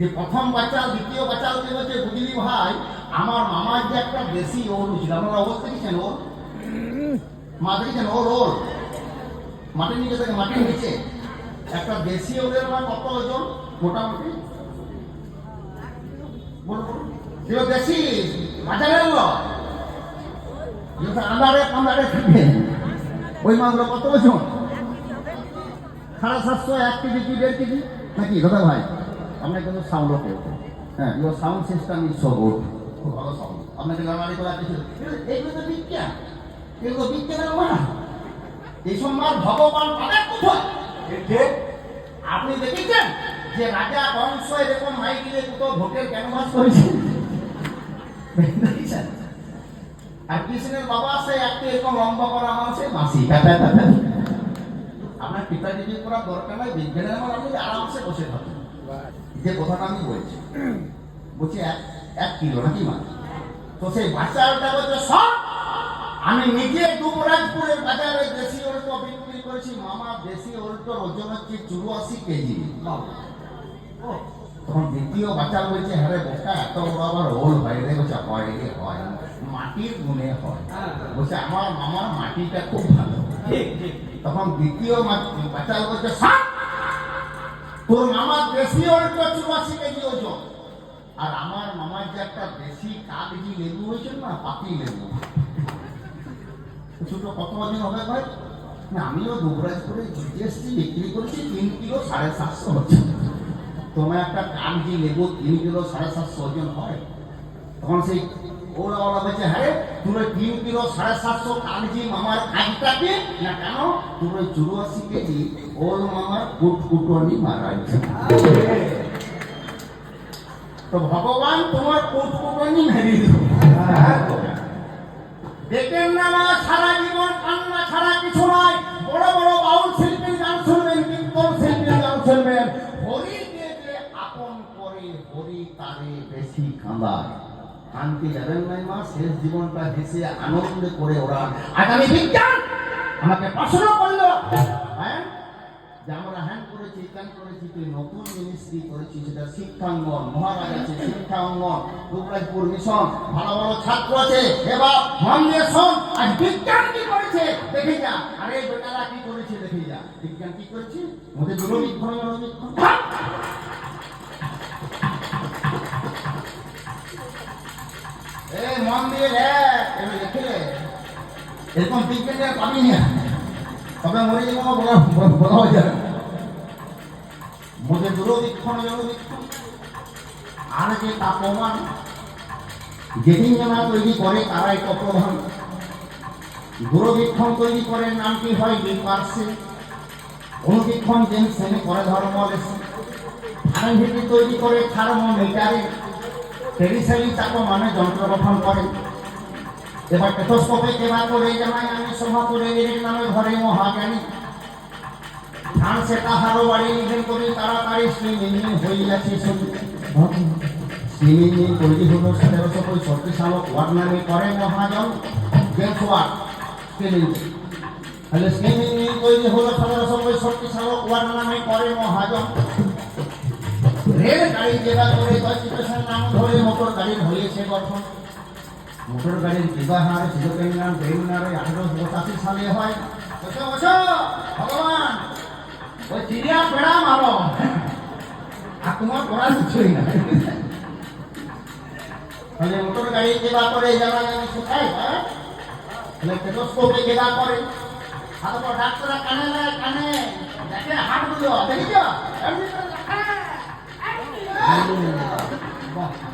যে প্রথম বাচ্চা দ্বিতীয় বাচ্চা হচ্ছে হচ্ছে বুঝলি ভাই আমার মামার যে একটা দেশি ওর ছিল আপনারা অবস্থা দেখেছেন ওর মা দেখেছেন ওর ওর মাটির নিচে থেকে মাটির নিচে। একটা দেশি ওদের কত ওজন? মোটামুটি। এগুলো দেশি বাজারের লোক আন্দারে আন্দারে থাকে ওই মাছগুলো কত ওজন? সাড়ে সাতশো এক কেজি কি দেড় কেজি? নাকি দাদা ভাই? আপনার কিন্তু সাউন্ড ওকে হ্যাঁ your sound system is so good খুব ভালো সাউন্ড আপনাকে গাড়ি করা কিছু এগুলো তো বিজ্ঞান এগুলো বিজ্ঞানের মা এইসব মাল ভগবান পাবেন কোথায়? আপনি দেখেছেন যে রাজা কংস এরকম মাইকিলে দুটো ভোটের ক্যানভাস করেছে? দেখেছেন? আর কৃষ্ণের বাবা সে একটা এরকম লম্বা করা মানুষের মাসি ব্যাপার ব্যাপার আপনার পিতাজিকে করা দরকার নাই বিজ্ঞানের আমার আপনি আরামসে বসে থাকুন। যে কথাটা আমি বলছি। বলছি এক এক কিলো নাকি মা তো সেই বাচ্চাটা বলছে সব আমি নিজে দুবরাজপুরের বাজারে দেশি ওল্টো বিক্রি করেছি। মামা দেশি ওল্টোর ওজন হচ্ছে চুরাশি কেজি। তখন দ্বিতীয় বাচ্চা বলছে হ্যাঁ বোকা এত বড় আবার ওল হয় রে বলছে হয় রে হয়। মাটির গুণে হয়। বলছে আমার মামার মাটিটা খুব ভালো। তখন দ্বিতীয় বাচ্চা বলছে সাত তোর মামার দেশি ওল্টো চুরাশি কেজি ওজন আর আমার মামার যে একটা দেশি কাগজি লেবু হয়েছে না, পাতি লেবু। ছোট কত ওজন হবে ভাই? আমিও দুবরাজপুরে ঘুরতে এসেছি বিক্রি করছি, তিন কিলো সাড়ে সাতশো হচ্ছে। তোমার একটা কাগজি লেবু তিন কিলো সাড়ে সাতশো ওজন হয়। তখন সেই ওরা ওরা বলছে হ্যাঁ ওই তিন কিলো সাড়ে সাতশো কাগজি মামার কাজটাকে না কেন? ওই চুরাশি কেজি ওর মামার কুট কুটনি মারা তো ভগবান তোমার কুট কুটনি মেরে দেখেন না মা, সারা জীবন কান্না ছাড়া কিছু নয়। বড় বড় বাউল শিল্পীর গান শুনবেন, কীর্তন শিল্পীর গান শুনবেন। হরিকে যে আপন করে হরি তারে বেশি কাঁদায়। কানতে যাবেন নাই মা শেষ জীবনটা হেসে আনন্দ করে ওরা আগামী বিজ্ঞান আমাকে প্রশ্ন করল। হ্যাঁ? যে আমরা হ্যান করেছি ত্যান করেছি, তুই নতুন মিনিস্ট্রি করেছিস সেটা শিক্ষাঙ্গন মহারাজ আছে শিক্ষাঙ্গন মিশন ভালো ভালো ছাত্র আছে। এবার মন শোন বিজ্ঞান কি করেছে? দেখে যা। আরে বেটারা কি করেছে, দেখে যা। বিজ্ঞান কি করেছে? ওদের দূরবীক্ষণ দূরবীক্ষণ এরকম বিজ্ঞানের পাবি না তবে মরে যে কোনো বলা বলা হয়ে যাবে। মোদের দূরবীক্ষণ আর যে তাপমান যেদিন তৈরি করে তারাই তত্ত্বভান দূরবীক্ষণ তৈরি করে নামটি হয় লিপার্সে অনুবীক্ষণ যেন শ্রেণি করে ধর্ম লেসে ফারেনহিট তৈরি করে থার্মোমিটারে টেরিসারি চাপ মানে যন্ত্র গঠন করে এবার টেথোস্কোপে কেবা করে জানাই আমি সভা করে এর নামে ঘরে মহাজ্ঞানী। ফ্রান্সে তাহারও বাড়ি নিধন করে তাড়াতাড়ি শুধু স্লিম ইঞ্জিন তৈরি হলো সতেরোশো পঁয়ষট্টি সাল ওয়ার নামে করে মহাজন জেমস ওয়ার স্লিম ইঞ্জিন তাহলে ইঞ্জিন তৈরি হলো সতেরোশো পঁয়ষট্টি সাল ওয়ার নামে করে মহাজন। রেল গাড়ি যেটা করে নাম ধরে মোটর গাড়ির হয়েছে গঠন মোটর গাড়ির বিবাহার বেগুনার আঠারোশো পঁচাশি সালে হয়। বসো বসো, ভগবান। ওই চিড়িয়া পেড়া মারো। আর তোমার করার কিছুই না। তাহলে মোটর গাড়ি যেবা করে জানা জানি কোথায় হ্যাঁ? তাহলে টেটোস্কোপে যেবা করে তারপর ডাক্তাররা কানে কানে দেখে হাটগুলো দেখেছ?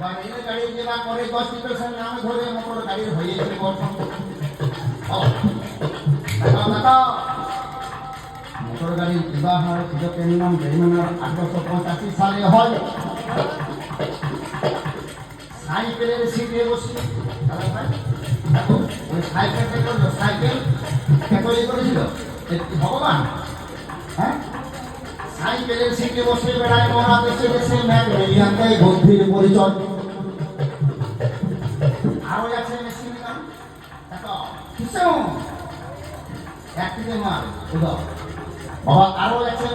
রেল গাড়ি যেবা করে দশ স্টেশন নাম ধরে মোটর গঠন ও, দেখাও, দেখাও। মোটর গাড়ির বিবাহ শিলকের নাম বেইমানার আঠারোশো পঁচাশি সালে হয় সাইকেলের সিটে বসে ওই সাইকেলটা করল সাইকেল কে করেছিল ভগবান হ্যাঁ সাইকেলের সিটে বসে বেড়ায় মরা দেশে দেশে দেয় পরিচয়। আরও আছে মেশিন গান দেখো কিসেও একদিকে মাল, উদাও।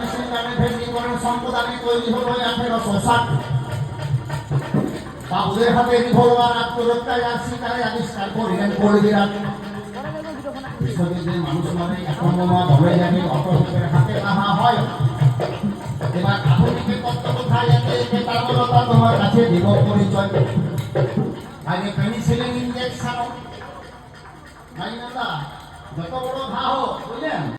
মেশিন ভেন্ডি করেন সম্প্রদানে তৈরি হলো আঠেরোশো ষাট বাবুদের হাতে রিভলভার আত্মরক্ষায় আর শিকারে আবিষ্কার করিলেন কলবিরাট বিশ্বযুদ্ধের মানুষ মানে এখন বোমা ধরে হাতে তাহা হয়। এবার আধুনিকের তত্ত্ব কোথায় আছে? এতে তার বলতা তোমার কাছে দিব পরিচয়। আগে পেনিসিলিন ইঞ্জেকশন ভাই না যত বড় ঘা হোক, বুঝলেন?